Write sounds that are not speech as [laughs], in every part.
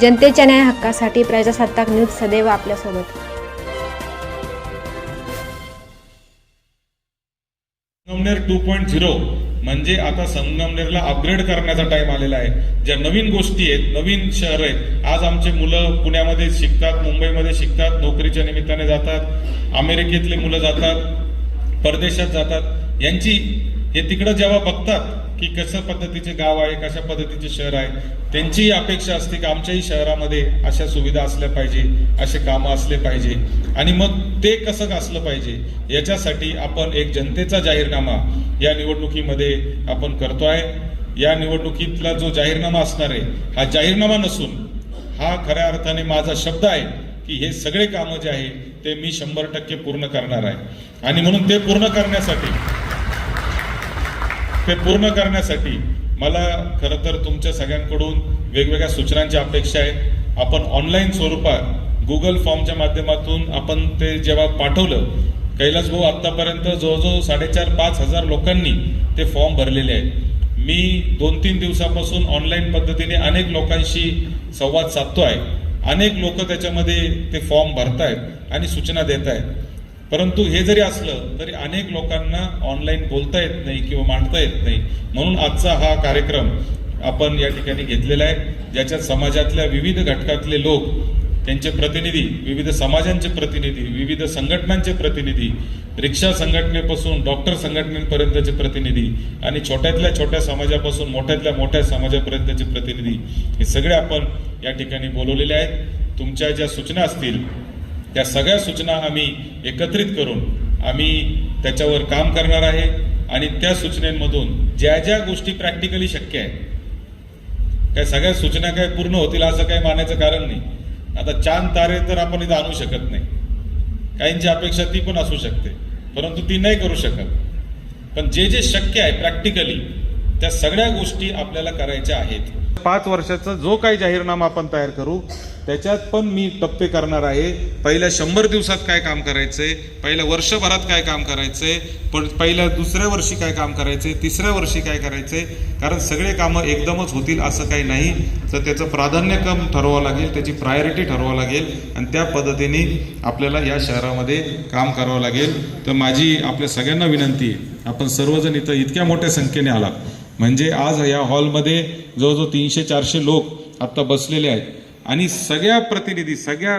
जनतेच्या न्याय हक्कासाठी प्रजासत्ताक न्यूज सदैव आपल्यासोबत. संगमनेर टू पॉईंट झिरो म्हणजे आता संगमनेरला अपग्रेड करण्याचा टाइम आलेला आहे. ज्या नवीन गोष्टी आहेत नवीन शहर आहेत आज आमचे मुलं पुण्यामध्ये शिकतात मुंबईमध्ये शिकतात नोकरीच्या निमित्ताने जातात अमेरिकेतले मुलं जातात परदेशात जातात यांची हे तिकडं जेव्हा बघतात की कशा पद्धतीचे गाव आहे कशा पद्धतीचे शहर आहे त्यांचीही अपेक्षा असते की आमच्याही शहरामध्ये अशा सुविधा असल्या पाहिजे असे कामं असले पाहिजे. आणि मग ते कसं असलं पाहिजे याच्यासाठी आपण एक जनतेचा जाहीरनामा या निवडणुकीमध्ये आपण करतो आहे या निवडणुकीतला जो जाहीरनामा असणार आहे हा जाहीरनामा नसून हा खऱ्या अर्थाने माझा शब्द आहे की हे सगळे कामं जे आहे ते मी शंभर टक्के पूर्ण करणार आहे. आणि म्हणून ते पूर्ण करण्यासाठी ते पूर्ण करण्यासाठी मला खरं तर तुमच्या सगळ्यांकडून वेगवेगळ्या सूचनांची अपेक्षा आहे आपण ऑनलाईन स्वरूपात गुगल फॉर्मच्या माध्यमातून आपण ते जेव्हा पाठवलं कैलास भाऊ आत्तापर्यंत जवळजवळ साडेचार पाच हजार लोकांनी ते फॉर्म भरलेले आहेत. मी दोन तीन दिवसापासून ऑनलाईन पद्धतीने अनेक लोकांशी संवाद साधतो आहे अनेक लोक त्याच्यामध्ये ते फॉर्म भरतायत आणि सूचना देत आहेत परंतु हे जरी असलं तरी अनेक लोकांना ऑनलाईन बोलता येत नाही किंवा मांडता येत नाही. म्हणून आजचा हा कार्यक्रम आपण या ठिकाणी घेतलेला आहे. ज्याच्यात समाजातल्या विविध घटकातले लोक त्यांचे प्रतिनिधी विविध समाजांचे प्रतिनिधी विविध संघटनांचे प्रतिनिधी रिक्षा संघटनेपासून डॉक्टर संघटनेपर्यंतचे प्रतिनिधी आणि छोट्यातल्या छोट्या समाजापासून मोठ्यातल्या मोठ्या समाजापर्यंतचे प्रतिनिधी हे सगळे आपण या ठिकाणी बोलवलेले आहेत. तुमच्या ज्या सूचना असतील त्या सगळ्या सूचना आम्ही एकत्रित करून आम्ही त्याच्यावर काम करणार आहे आणि त्या सूचनेमधून ज्या ज्या गोष्टी प्रॅक्टिकली शक्य आहे काय सगळ्या सूचना काय पूर्ण होतील असं काही मानायचं कारण नाही. आता चांद तारे तर आपण इथं आणू शकत नाही. काहींची अपेक्षा ती पण असू शकते परंतु ती नाही करू शकत. पण जे जे शक्य आहे प्रॅक्टिकली त्या सगळ्या गोष्टी आपल्याला करायच्या आहेत. पाच वर्षाचा जो काही जाहीरनामा आपण तयार करू त्याच्यात पण मी टप्पे करणार आहे. पहिल्या शंभर दिवसात काय काम करायचंय पहिल्या वर्षभरात काय काम करायचंय पण पहिल्या दुसऱ्या वर्षी काय काम करायचंय तिसऱ्या वर्षी काय करायचंय कारण सगळे कामं एकदमच होतील असं काही नाही. तर त्याचं प्राधान्यक्रम ठरवावं लागेल त्याची प्रायोरिटी ठरवावं लागेल आणि त्या पद्धतीने आपल्याला या शहरामध्ये काम करावं लागेल. तर माझी आपल्या सगळ्यांना विनंती आहे आपण सर्वजण इथं इतक्या मोठ्या संख्येने आला म्हणजे आज या हॉलमध्ये जवळजवळ तीनशे चारशे लोक आत्ता बसलेले आहेत. आणि सगळ्या प्रतिनिधी सगळ्या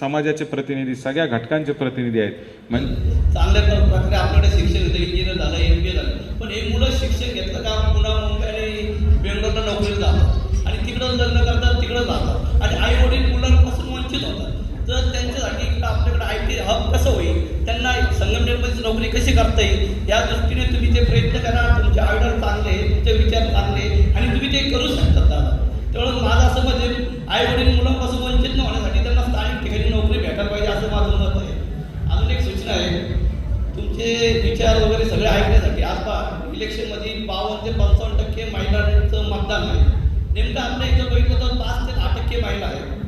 समाजाचे प्रतिनिधी सगळ्या घटकांचे प्रतिनिधी आहेत. म्हणजे चांगल्या प्रकारे आपल्याकडे शिक्षण होतं. इंजिनियर झालं एम बी झालं. पण हे मुलं शिक्षण घेतलं का? पुन्हा मुंबई आणि बेंगलोरला नोकरीला जातात. आणि तिकडं लग्न करतात तिकडं जातात. आणि आई वडील मुलांपासून वंचित होतात. तर त्यांच्यासाठी आपल्याकडे आय टी हब कसं होईल? नोकरी कशी करता येईल? या दृष्टीने तुम्ही ते प्रयत्न करा तुमचे आयडर चांगले तुमचे विचार चांगले आणि तुम्ही ते करू शकता दादा. त्यामुळे माझं असं म्हणजे आई वडील मुलांपासून वंचित न होण्यासाठी त्यांना स्थानिक ठिकाणी नोकरी भेटायला पाहिजे असं माझं मत आहे. अजून एक सूचना आहे तुमचे विचार वगैरे सगळे ऐकण्यासाठी आता इलेक्शनमध्ये बावन्न ते पंचावन्न टक्के महिलांचं मतदान आहे. नेमकं आपल्या इथं बघितलं तर पाच ते दहा टक्के महिला आहेत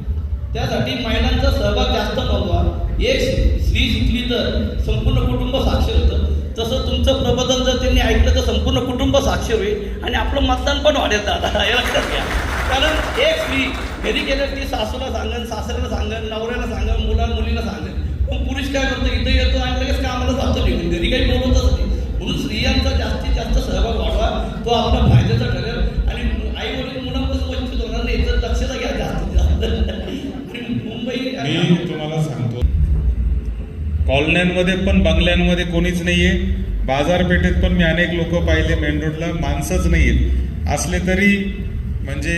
त्यासाठी महिलांचा सहभाग जास्त नव्हता. एक स्त्री शिकली तर संपूर्ण कुटुंब साक्षर होतं. तसं तुमचं प्रबोधन जर त्यांनी ऐकलं तर संपूर्ण कुटुंब साक्षर होईल आणि आपलं मतदान पण वाढेल दादा. [laughs] हे लक्षात घ्या. कारण एक स्त्री घरी गेलं ती सासूला सांगन सासऱ्याला सांगन नवऱ्याला सांगन मुला मुलीला सांगन. पण पुरुष काय करतो? इथं येतो आणि लगेच कामाला जातो निघून. घरी काही बोलतच नाही. म्हणून स्त्रियांचा जास्तीत जास्त सहभाग वाढवा. तो आपला फायद्याचा ठरेल आणि आई वडील मुलांपासून वंचित होणार नाही तर दक्षता घ्या जास्तीत जास्त आणि मुंबई आणि मी तुम्हाला सांगतो कॉलन्यांमध्ये पण बंगल्यांमध्ये कोणीच नाहीये. बाजारपेठेत पण मी अनेक लोक पाहिले मेन रोडला माणसंच नाहीयेत. असले तरी म्हणजे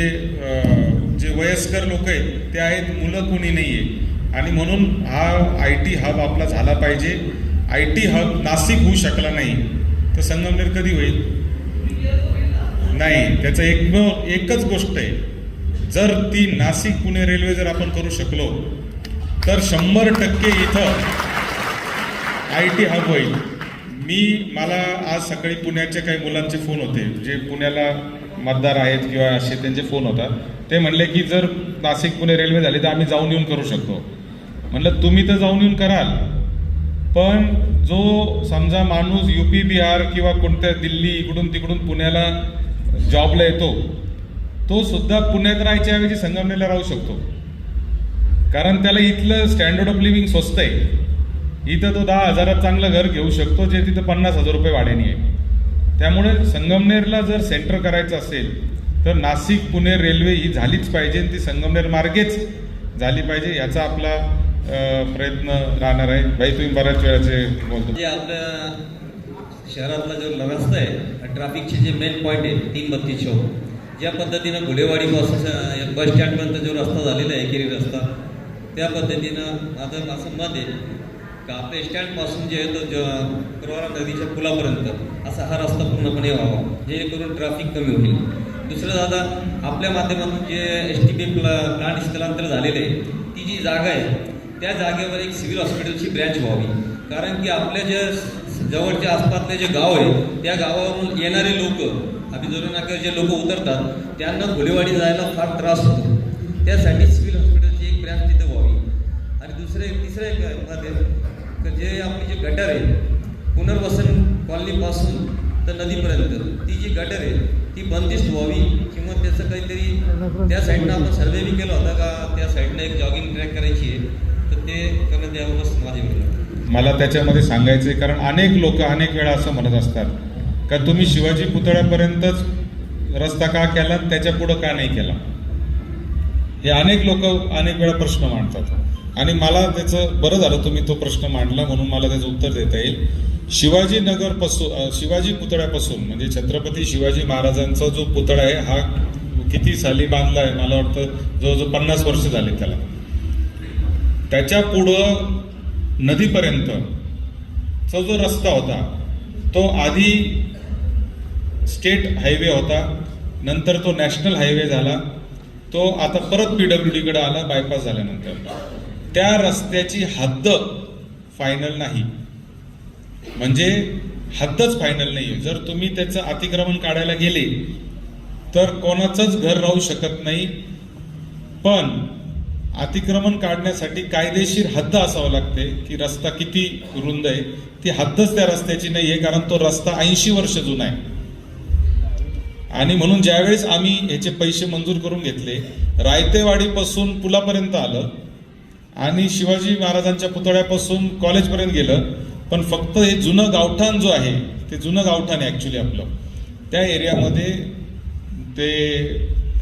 जे वयस्कर लोक आहेत ते आहेत मुलं कोणी नाहीये. आणि म्हणून हा आय टी हब आपला झाला पाहिजे. आय टी हब नाशिक होऊ शकला नाही. तर संगमनेर कधी होईल? नाही. त्याचं एक एकच गोष्ट आहे. जर ती नाशिक पुणे रेल्वे जर आपण करू शकलो तर शंभर टक्के इथं आय टी हब होईल. मी मला आज सकाळी पुण्याचे काही मुलांचे फोन होते. जे पुण्याला मतदार आहेत किंवा असे त्यांचे फोन होतात. ते म्हणले की जर नाशिक पुणे रेल्वे झाली तर आम्ही जाऊन येऊन करू शकतो. म्हणलं तुम्ही तर जाऊन येऊन कराल. पण जो समजा माणूस यू पी बिहार किंवा कोणत्या दिल्ली इकडून तिकडून पुण्याला जॉबला येतो तो सुद्धा पुण्यात राहायच्या ऐवजी संगमनेरला राहू शकतो. कारण त्याला इथलं स्टँडर्ड ऑफ लिव्हिंग स्वस्त आहे. इथं तो दहा हजारात चांगलं घर घेऊ शकतो जे तिथं पन्नास हजार रुपये भाड्याने आहे. त्यामुळे संगमनेरला जर सेंटर करायचं असेल तर नाशिक पुणे रेल्वे ही झालीच पाहिजे ती संगमनेर मार्गेच झाली पाहिजे याचा आपला प्रयत्न राहणार आहे. भाई तुम्ही बऱ्याच वेळाचे बोलतो. जे आपल्या शहरातला जो रस्ता आहे ट्रॅफिकचे जे मेन पॉईंट आहे तीन बत्तीस चौक ज्या पद्धतीनं घुलेवाडीपासून अं, बस स्टँडपर्यंत जो रस्ता झालेला आहे एकेरी रस्ता त्या पद्धतीनं आता असं मत आहे का? आपल्या स्टँडपासून जे आहे तो ज- नदीच्या पुलापर्यंत असा हा रस्ता पूर्णपणे व्हावा जेणेकरून ट्रॅफिक कमी होईल. दुसरं दादा आपल्या माध्यमातून जे एस टी पी प्ला प्लांट स्थलांतर झालेले आहे ती जी जागा आहे त्या जागेवर एक सिव्हिल हॉस्पिटलची ब्रँच व्हावी. कारण की आपल्या जे जवळच्या आसपासले जे गाव आहे त्या गावावरून येणारे लोक अभिजोरी जे लोक उतरतात त्यांना घोलेवाडी जायला फार त्रास होतो. त्यासाठी आणि दुसरं एक तिसरं एक जे आपली जे गटर आहे पुनर्वसन कॉलनीपासून तर नदीपर्यंत ती जी गटर आहे ती बंदिस्त व्हावी किंवा त्याचं काहीतरी त्या साईडनं आपण सर्वे बी केला होता का त्या साईडनं एक जॉगिंग ट्रॅक करायची आहे तर ते करण्यात यावं माझे मला त्याच्यामध्ये सांगायचं आहे कारण अनेक लोक अनेक वेळा असं म्हणत असतात का तुम्ही शिवाजी पुतळ्यापर्यंतच रस्ता का केला त्याच्या पुढं का नाही केला? हे अनेक लोक अनेक वेळा प्रश्न मांडतात. आणि मला त्याचं बरं झालं तुम्ही तो प्रश्न मांडला म्हणून मला त्याचं उत्तर देता येईल. शिवाजीनगरपासून शिवाजी पुतळ्यापासून म्हणजे छत्रपती शिवाजी महाराजांचा जो पुतळा आहे हा किती साली बांधला आहे? मला वाटतं जवळजवळ पन्नास वर्ष झाले त्याला. त्याच्या पुढं नदीपर्यंतचा जो रस्ता होता तो आधी स्टेट हायवे होता नंतर तो नॅशनल हायवे झाला तो आता परत पीडब्ल्यू कडे आला बायपास झाल्यानंतर. त्या रस्त्याची हद्द फायनल नाही. म्हणजे हद्दच फायनल नाही जर तुम्ही त्याचं अतिक्रमण काढायला गेले तर कोणाचंच घर राहू शकत नाही. पण अतिक्रमण काढण्यासाठी कायदेशीर हद्द असावं लागते की रस्ता किती रुंद आहे. ती हद्दच त्या रस्त्याची नाही आहे कारण तो रस्ता ऐंशी वर्ष जुना आहे. आणि म्हणून ज्यावेळेस आम्ही ह्याचे पैसे मंजूर करून घेतले रायतेवाडीपासून पुलापर्यंत आलं आणि शिवाजी महाराजांच्या पुतळ्यापासून कॉलेजपर्यंत गेलं. पण फक्त हे जुनं गावठाण जो आहे ते जुनं गावठाण आहे ॲक्च्युली आपलं. त्या एरियामध्ये ते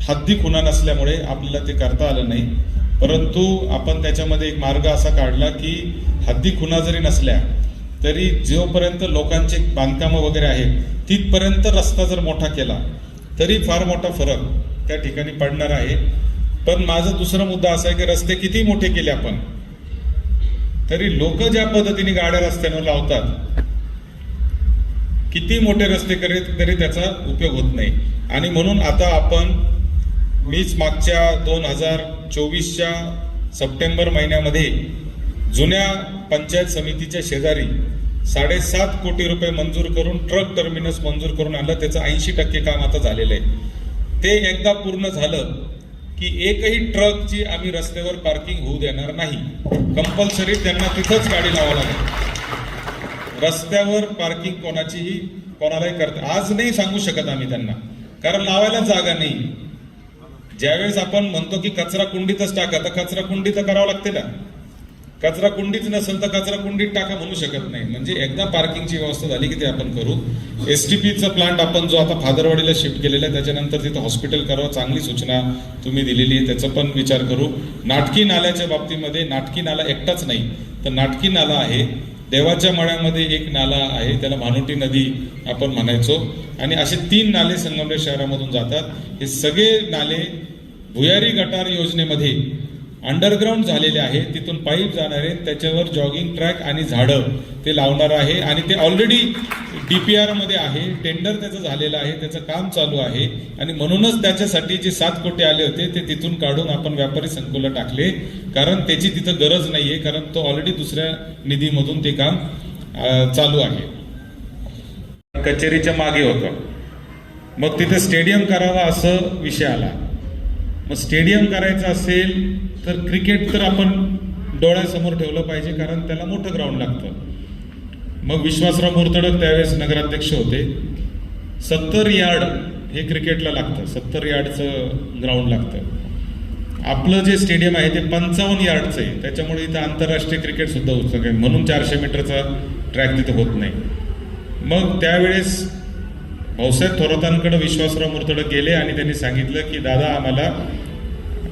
हद्दी खुना नसल्यामुळे आपल्याला ते करता आलं नाही. परंतु आपण त्याच्यामध्ये एक मार्ग असा काढला की हद्दी खुणा जरी नसल्या तरी जोपर्यंत लोकांचे बांधकामं वगैरे आहेत तिथपर्यंत रस्ता जर मोठा केला तरी फार मोठा फरक त्या ठिकाणी पडणार आहे. पण माझा दुसरा मुद्दा असा आहे की रस्ते किती मोठे केले आपण? तरी लोक ज्या पद्धतीने गाड्या रस्त्यांवर लावतात किती मोठे रस्ते करीत तरी त्याचा उपयोग होत नाही. आणि म्हणून आता आपण मीच मागच्या दोन हजार चोवीसच्या सप्टेंबर महिन्यामध्ये जुन्या पंचायत समितीच्या शेजारी साडेसात कोटी रुपये मंजूर करून ट्रक टर्मिनस मंजूर करून आणलं त्याचं ऐंशी टक्के काम आता झालेलं आहे. ते एकदा पूर्ण झालं की एकही ट्रकची आम्ही रस्त्यावर पार्किंग होऊ देणार नाही. कंपल्सरी त्यांना तिथंच गाडी लावावं लागेल. रस्त्यावर पार्किंग कोणाचीही कोणालाही करता आज नाही सांगू शकत आम्ही त्यांना. कारण लावायला जागा नाही. ज्यावेळेस आपण म्हणतो की कचरा कुंडीतच टाका तर कचरा कुंडी तर करावं लागते ना. कचरा कुंडीच नसेल तर कचरा कुंडीत टाका म्हणू शकत नाही. म्हणजे एकदा पार्किंगची व्यवस्था झाली की ते आपण करू. एस टी पीचा प्लांट आपण जो आता फादरवाडीला शिफ्ट केलेला आहे त्याच्यानंतर तिथं हॉस्पिटल करावं चांगली सूचना तुम्ही दिलेली आहे त्याचा पण विचार करू. नाटकी नाल्याच्या बाबतीमध्ये नाटकी नाला एकटाच नाही तर नाटकी नाला आहे. देवाच्या मळ्यामध्ये एक नाला आहे त्याला भानुटी नदी आपण म्हणायचो. आणि असे तीन नाले संगमनेर शहरामधून जातात. हे सगळे नाले भुयारी गटार योजनेमध्ये अंडरग्राऊंड झालेले आहे तिथून पाईप जाणार आहे त्याच्यावर जॉगिंग ट्रॅक आणि झाडं ते लावणार आहे आणि ते ऑलरेडी डी पी आरमध्ये आहे टेंडर त्याचं झालेलं आहे त्याचं काम चालू आहे आणि म्हणूनच त्याच्यासाठी जे सात कोटी आले होते ते तिथून काढून आपण व्यापारी संकुला टाकले. कारण त्याची तिथं गरज नाही आहे कारण तो ऑलरेडी दुसऱ्या निधीमधून ते काम चालू आहे. कचेरीच्या मागे होतं. मग तिथे स्टेडियम करावा असं विषय आला. मग स्टेडियम करायचं असेल तर क्रिकेट तर आपण डोळ्यासमोर ठेवलं पाहिजे कारण त्याला मोठं ग्राउंड लागतं. मग विश्वासराव मुरतडक त्यावेळेस नगराध्यक्ष होते. सत्तर यार्ड हे क्रिकेटला लागतं. सत्तर यार्डचं ग्राउंड लागतं. आपलं जे स्टेडियम आहे ते पंचावन्न यार्डचं आहे. त्याच्यामुळे इथं आंतरराष्ट्रीय क्रिकेटसुद्धा सुद्धा होऊ म्हणून चारशे मीटरचा ट्रॅक तिथं होत नाही. मग त्यावेळेस भाऊसाहेब थोरातांकडे विश्वासराव मुर्तडक गेले आणि त्यांनी सांगितलं की दादा आम्हाला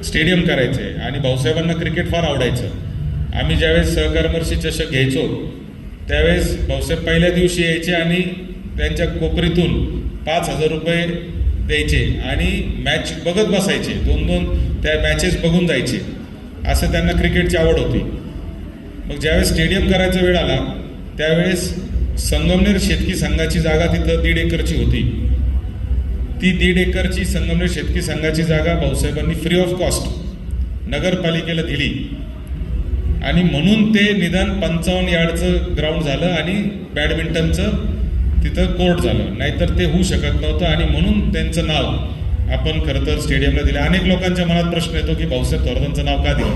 स्टेडियम करायचे आणि भाऊसाहेबांना क्रिकेट फार आवडायचं. आम्ही ज्यावेळेस सहकर्मर्शी चषक घ्यायचो त्यावेळेस भाऊसाहेब पहिल्या दिवशी यायचे आणि त्यांच्या कोपरीतून पाच हजार रुपये द्यायचे आणि मॅच बघत बसायचे. दोन दोन त्या मॅचेस बघून जायचे. असं त्यांना क्रिकेटची आवड होती. मग ज्यावेळेस स्टेडियम करायचा वेळ आला त्यावेळेस संगमनेर शेतकी संघाची जागा तिथं दीड एकरची होती. ती दीड एकरची संगमनेर शेतकी संघाची जागा भाऊसाहेबांनी फ्री ऑफ कॉस्ट नगरपालिकेला दिली. आणि म्हणून ते निदान पंचावन्न यार्डचं ग्राउंड झालं आणि बॅडमिंटनचं तिथं कोर्ट झालं. नाहीतर ते होऊ शकत नव्हतं आणि म्हणून त्यांचं नाव आपण खरं तर स्टेडियमला दिलं. अनेक लोकांच्या मनात प्रश्न येतो की भाऊसाहेब थोरातांचं नाव का दिलं?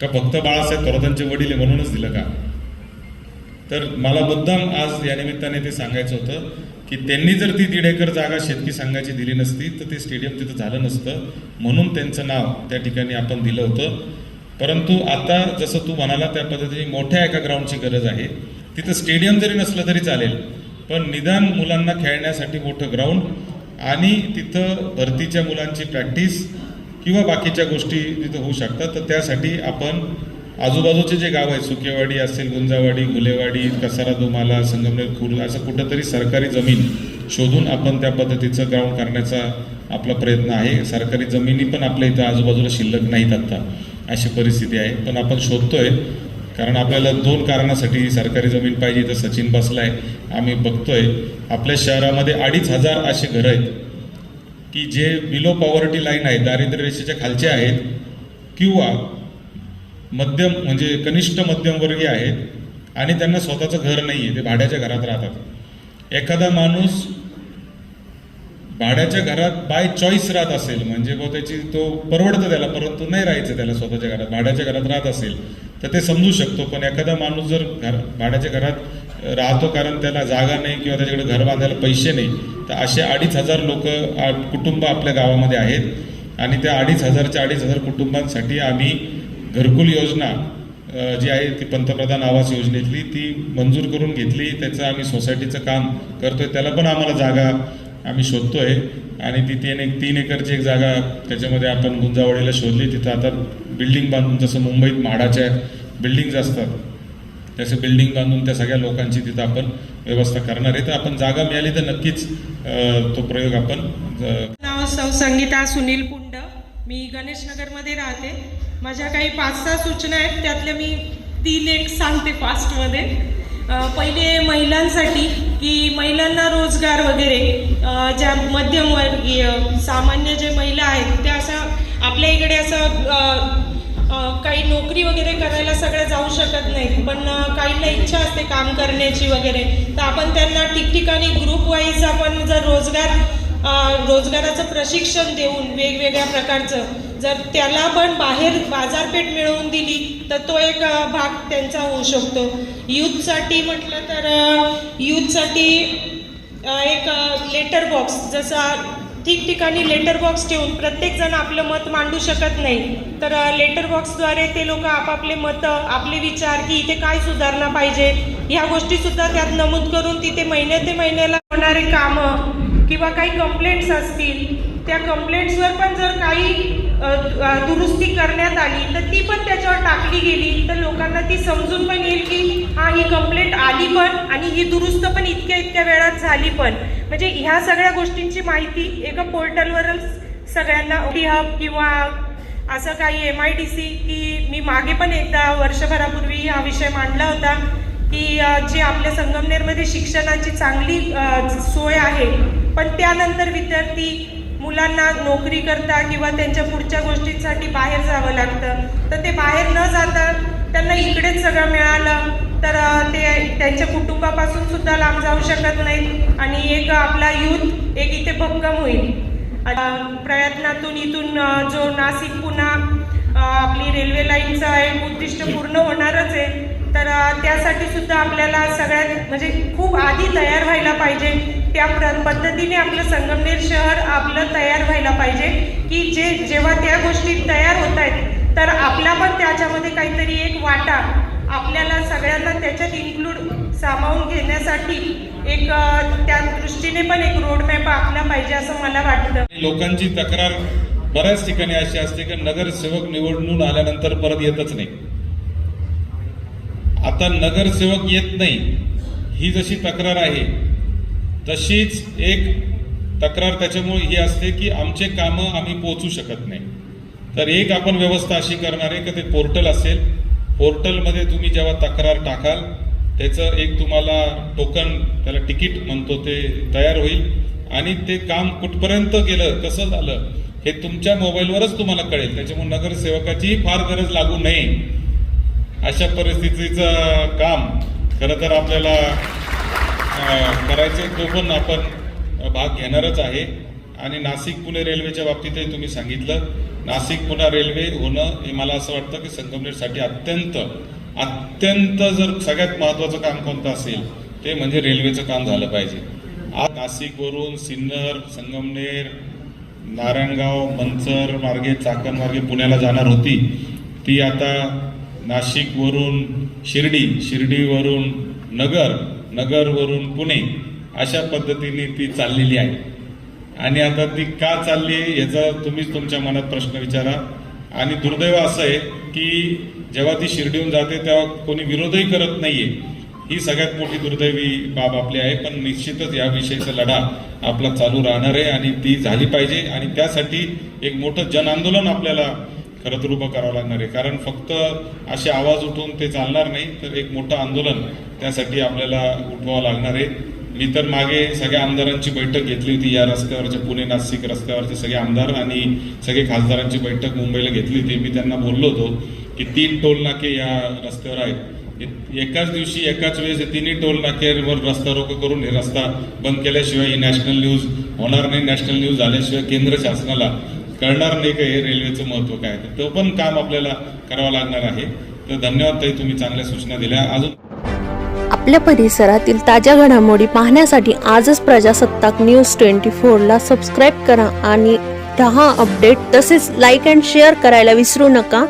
का फक्त बाळासाहेब थोरातांचे वडील आहे म्हणूनच दिलं का? तर मला मुद्दाम आज या निमित्ताने ते सांगायचं होतं की त्यांनी जर ती दीड एकर जागा शेतकी संघाची दिली नसती तर ते स्टेडियम तिथं झालं नसतं. म्हणून त्यांचं नाव त्या ठिकाणी आपण दिलं होतं. परंतु आता जसं तू म्हणाला त्या पद्धतीने मोठ्या एका ग्राउंडची गरज आहे. तिथं स्टेडियम जरी नसलं तरी चालेल पण निदान मुलांना खेळण्यासाठी मोठं ग्राउंड आणि तिथं भरतीच्या मुलांची प्रॅक्टिस किंवा बाकीच्या गोष्टी तिथं होऊ शकतात. तर त्यासाठी आपण आजूबाजूचे जे गाव आहेत सुकेवाडी असेल गुंजावाडी गुलेवाडी कसारा दुमाला संगमनेर खुर्द असं कुठंतरी सरकारी जमीन शोधून आपण त्या पद्धतीचं ग्राउंड करण्याचा आपला प्रयत्न आहे. सरकारी जमिनी पण आपल्या इथं आजूबाजूला शिल्लक नाहीत आत्ता अशी परिस्थिती आहे. पण आपण शोधतोय. कारण आपल्याला दोन कारणासाठी सरकारी जमीन पाहिजे. तर सचिन बसलाय. आम्ही बघतोय. आपल्या शहरामध्ये अडीच हजार असे घरं आहेत की जे बिलो पॉवर्टी लाईन आहेत दारिद्र्य रेषेच्या खालचे आहेत किंवा मध्यम म्हणजे कनिष्ठ मध्यमवर्गीय आहेत आणि त्यांना स्वतःचं घर नाही आहे ते भाड्याच्या घरात राहतात. एखादा माणूस भाड्याच्या घरात बाय चॉईस राहत असेल म्हणजे मग त्याची तो परवडतं त्याला परंतु नाही राहायचं त्याला स्वतःच्या घरात भाड्याच्या घरात राहत असेल तर ते समजू शकतो. पण एखादा माणूस जर घर भाड्याच्या घरात राहतो कारण त्याला जागा नाही किंवा त्याच्याकडे घर बांधायला पैसे नाही तर असे अडीच हजार लोक कुटुंब आपल्या गावामध्ये आहेत. आणि त्या अडीच हजारच्या अडीच हजार कुटुंबांसाठी आम्ही घरकुल योजना जी आहे ती पंतप्रधान आवास योजनेतली ती मंजूर करून घेतली. त्याचं आम्ही सोसायटीचं काम करतोय. त्याला पण आम्हाला जागा आम्ही शोधतोय. आणि ती तीन एक तीन एकरची एक जागा त्याच्यामध्ये आपण गुंजावळीला शोधली. तिथं आता बिल्डिंग बांधून जसं मुंबईत म्हाडाच्या बिल्डिंग्ज असतात तसं बिल्डिंग बांधून त्या सगळ्या लोकांची तिथं आपण व्यवस्था करणार आहे. तर आपण जागा मिळाली तर नक्कीच तो प्रयोग आपण नाव सौ संगीता सुनील पुंड. मी गणेशनगरमध्ये राहते. माझ्या काही पाच सहा सूचना आहेत त्यातल्या मी तीन एक सांगते फास्टमध्ये. पहिले महिलांसाठी की महिलांना रोजगार वगैरे ज्या मध्यमवर्गीय सामान्य जे महिला आहेत त्या असं आपल्या इकडे असं काही नोकरी वगैरे करायला सगळ्या जाऊ शकत नाहीत. पण काहींना इच्छा असते काम करण्याची वगैरे. तर आपण त्यांना ठिकठिकाणी ग्रुप वाईज आपण जर रोजगार रोजगाराचं प्रशिक्षण देऊन वेगवेगळ्या प्रकारचं जर त्याला पण बाहेर बाजारपेठ मिळवून दिली तर तो एक भाग त्यांचा होऊ शकतो. यूथसाठी म्हटलं तर यूथसाठी एक लेटर बॉक्स जसा ठिकठिकाणी लेटर बॉक्स ठेवून प्रत्येकजण आपलं मत मांडू शकत नाही तर लेटर बॉक्सद्वारे ते लोक आपापले मतं आपले विचार की इथे काय सुधारणा पाहिजे ह्या गोष्टीसुद्धा त्यात नमूद करून तिथे महिन्या ते महिन्याला होणारे कामं किंवा काही कंप्लेंट्स असतील त्या कंप्लेंट्सवर पण जर काही दुरुस्ती करण्यात आली. तर ती पण त्याच्यावर टाकली गेली. तर लोकांना ती समजून पण येईल की हा ही कंप्लेंट आली पण आणि ही दुरुस्त पण इतक्या इतक्या वेळात झाली पण. म्हणजे ह्या सगळ्या गोष्टींची माहिती एका पोर्टलवरच सगळ्यांना हब किंवा असं काही एम आय डी सी की मी मागे पण एकदा वर्षभरापूर्वी हा विषय मांडला होता की जे आपल्या संगमनेरमध्ये शिक्षणाची चांगली सोय आहे. पण त्यानंतर विद्यार्थी मुलांना नोकरी करता किंवा त्यांच्या पुढच्या गोष्टींसाठी बाहेर जावं लागतं. तर ते बाहेर न जाता त्यांना इकडेच सगळं मिळालं तर ते त्यांच्या कुटुंबापासून सुद्धा लांब जाऊ शकत नाहीत आणि एक आपला यूथ एक इथे भक्कम होईल. प्रयत्नातून इथून जो नाशिक पुन्हा आपली रेल्वे लाईनचं एक उद्दिष्ट पूर्ण होणारच आहे. तर त्यासाठी सुद्धा आपल्याला सगळ्यात म्हणजे खूप आधी तयार व्हायला पाहिजे. त्या प्र- पद्धतीने आपलं संगमनेर शहर आपलं तयार व्हायला पाहिजे की जे जेव्हा त्या गोष्टी तयार होत आहेत तर आपला पण त्याच्यामध्ये काहीतरी एक वाटा आपल्याला सगळ्यांना त्याच्यात इन्क्लूड सामावून घेण्यासाठी एक त्या दृष्टीने पण एक रोडमॅप आखला पाहिजे असं मला वाटतं. लोकांची तक्रार बऱ्याच ठिकाणी अशी असते की नगरसेवक निवडून आल्यानंतर परत येतच नाही. आता नगरसेवक येत नाही. ही जशी तक्रार आहे तशीच एक तक्रार त्याच्यामुळे ही असते की आमचे कामं आम्ही पोहोचू शकत नाही. तर एक आपण व्यवस्था अशी करणार आहे की ते पोर्टल असेल. पोर्टलमध्ये तुम्ही जेव्हा तक्रार टाकाल त्याचं एक तुम्हाला टोकन त्याला तिकीट म्हणतो ते तयार होईल. आणि ते काम कुठपर्यंत गेलं कसं झालं हे तुमच्या मोबाईलवरच तुम्हाला कळेल. त्याच्यामुळे नगरसेवकाचीही फार गरज लागू नये. अशा परिस्थितीचं काम खरं तर आपल्याला अं, करायचं तो पण आपण भाग घेणारच आहे. आणि नाशिक पुणे रेल्वेच्या बाबतीतही तुम्ही सांगितलं. नाशिक पुणे रेल्वे होणं हे मला असं वाटतं की संगमनेरसाठी अत्यंत अत्यंत जर सगळ्यात महत्त्वाचं काम कोणतं असेल ते म्हणजे रेल्वेचं काम झालं पाहिजे. आज नाशिकवरून सिन्नर संगमनेर नारायणगाव मंचर मार्गे चाकण मार्गे पुण्याला जाणार होती. ती आता नाशिकवरून शिर्डी शिर्डीवरून नगर नगरवरून पुणे अशा पद्धतीने ती चाललेली आहे. आणि आता ती का चालली आहे याचा तुम्हीच तुमच्या मनात प्रश्न विचारा. आणि दुर्दैव असं आहे की जेव्हा ती शिर्डीहून जाते तेव्हा कोणी विरोधही करत नाहीये. ही सगळ्यात मोठी दुर्दैवी बाब आपली आहे पण निश्चितच या विषयीचा लढा आपला चालू राहणार आहे आणि ती झाली पाहिजे. आणि त्यासाठी एक मोठं जन आंदोलन आपल्याला खरं तर उभं करावं लागणार आहे. कारण फक्त असे आवाज उठवून ते चालणार नाही तर एक मोठं आंदोलन त्यासाठी आपल्याला उठवावं लागणार आहे. मी तर मागे सगळ्या आमदारांची बैठक घेतली होती या रस्त्यावरच्या पुणे नाशिक रस्त्यावरचे सगळे आमदार आणि सगळे खासदारांची बैठक मुंबईला घेतली होती. मी त्यांना बोललो होतो की तीन टोल नाके या रस्त्यावर आहेत. एकाच दिवशी एकाच वेळेस तिन्ही टोल नाक्यावर रस्ता रोको करून हे रस्ता बंद केल्याशिवाय ही नॅशनल न्यूज होणार नाही. नॅशनल न्यूज झाल्याशिवाय केंद्र शासनाला कळणार नाही का हे रेल्वेचं महत्त्व काय तर तो पण काम आपल्याला करावं लागणार आहे. तर धन्यवाद ताई तुम्ही चांगल्या सूचना दिल्या. अजून आपल्या परिसरातील ताज्या घडामोडी पाहण्यासाठी आजच प्रजासत्ताक न्यूज ट्वेंटी फोरला सबस्क्राईब करा आणि दहा अपडेट तसेच लाईक अँड शेअर करायला विसरू नका.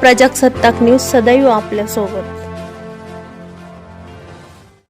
प्रजासत्ताक न्यूज सदैव आपल्यासोबत.